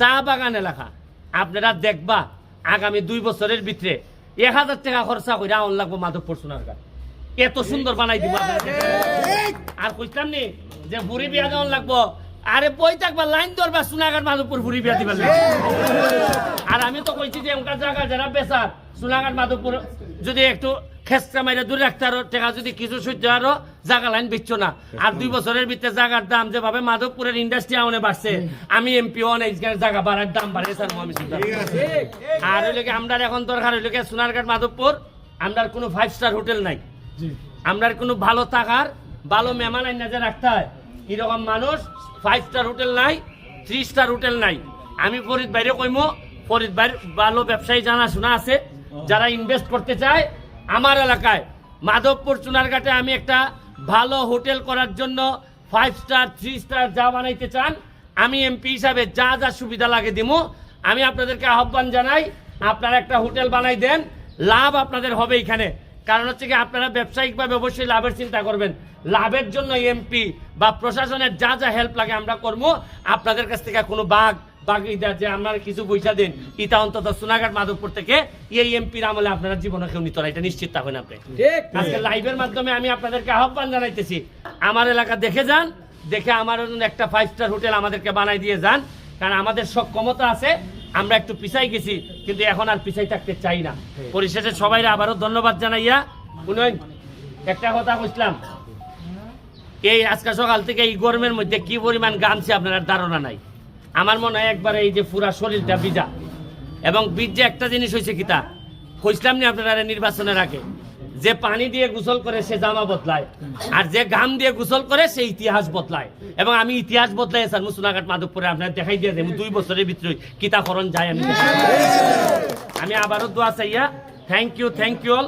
চা বাগান এলাকা। আপনারা দেখবা, আগামী দুই বছরের ভিতরে এক হাজার টাকা খরচা করে আউন লাগবো মাধবপুর সোনার গান এত সুন্দর বানাই দিব আর কইতাম নি যে বুড়ি বিয়া যেমন লাগবো। আরে বই থাকবা, লাইন ধরবা সোনাঘাট মাধবপুর বুড়ি বিয়া লাগবে। আর আমি তো কইছি যে ওখান জায়গা যারা বেচার সোনাঘাট মাধবপুর যদি একটু খেসকা মাইরে দূরে রাখতে আরও টাকা যদি কিছু সহ্য আরও জায়গা লাইন বিচ্ছ না। আর দুই বছরের ভিতরে জায়গার দাম যেভাবে মাধবপুরের ইন্ডাস্ট্রি আমনে বাড়ছে আমি এমপি অনেক জায়গা বাড়ার দাম বাড়ে স্যার আমি আর হইলে কি আমরা এখন দরকার হইলে কি সোনারঘাট মাধবপুর আমরা কোনো ফাইভ স্টার হোটেল নাই। আমরা কোনো ভালো থাকার ভালো মেহমান আইনা যে রাখতে হয় এরকম মানুষ ফাইভ স্টার হোটেল নাই থ্রি স্টার হোটেল নাই। আমি ফরিদ বাইরে কইমো ফরিদ বাইর ভালো ব্যবসায়ী জানাশোনা আছে যারা ইনভেস্ট করতে চায় আমার এলাকায় মাধবপুর চুনারঘাটে আমি একটা ভালো হোটেল করার জন্য ফাইভ স্টার থ্রি স্টার যা বানাইতে চান, আমি এমপি হিসাবে যা যা সুবিধা লাগে দিমু। আমি আপনাদেরকে আহ্বান জানাই, আপনারা একটা হোটেল বানাই দেন, লাভ আপনাদের হবে এখানে। কারণ হচ্ছে কি, আপনারা ব্যবসায়িকভাবে অবশ্যই লাভের চিন্তা করবেন। লাভের জন্য এমপি বা প্রশাসনের যা যা হেল্প লাগে আমরা করব আপনাদের কাছ থেকে কোনো বাঘ যে আপনারা কিছু পয়সা দিন ইটা অন্তত সোনাঘাট মাধবপুর থেকে এই এমপির আমলে আপনারা জীবনে কেউ নিত না এটা নিশ্চিত থাকেন আপনি। আজকে লাইভের মাধ্যমে আমি আপনাদেরকে আহ্বান জানাইতেছি আমার এলাকা দেখে যান দেখে আমার একটা ফাইভ স্টার হোটেল আমাদেরকে বানাই দিয়ে যান কারণ আমাদের সক্ষমতা আছে আমরা একটু পিছাই গেছি কিন্তু এখন আর পিছাই থাকতে চাই না। পরিশেষে সবাই আবারও ধন্যবাদ জানাইয়া উন্নয়ন একটা কথা বুঝলাম এই আজকে সকাল থেকে এই গরমের মধ্যে কি পরিমাণ গামছে আপনার ধারণা নাই? আমার মনে হয় একবার এই যে পুরা শরীরটা ভিজা এবং বীজ যে একটা জিনিস হয়েছে কিতা কইসলাম নি আপনারা নির্বাচনের আগে যে পানি দিয়ে গোসল করে সে জামা বদলায় আর যে ঘাম দিয়ে গোসল করে সে ইতিহাস বদলায়। এবং আমি ইতিহাস বদলাই স্যার মুসুনাঘাট মাধবপুরে আপনার দেখাই দিয়ে দেবো দুই বছরের ভিতরে কিতাকরণ যায় আমি। আমি আবারও দোয়া চাইয়া thank you thank you all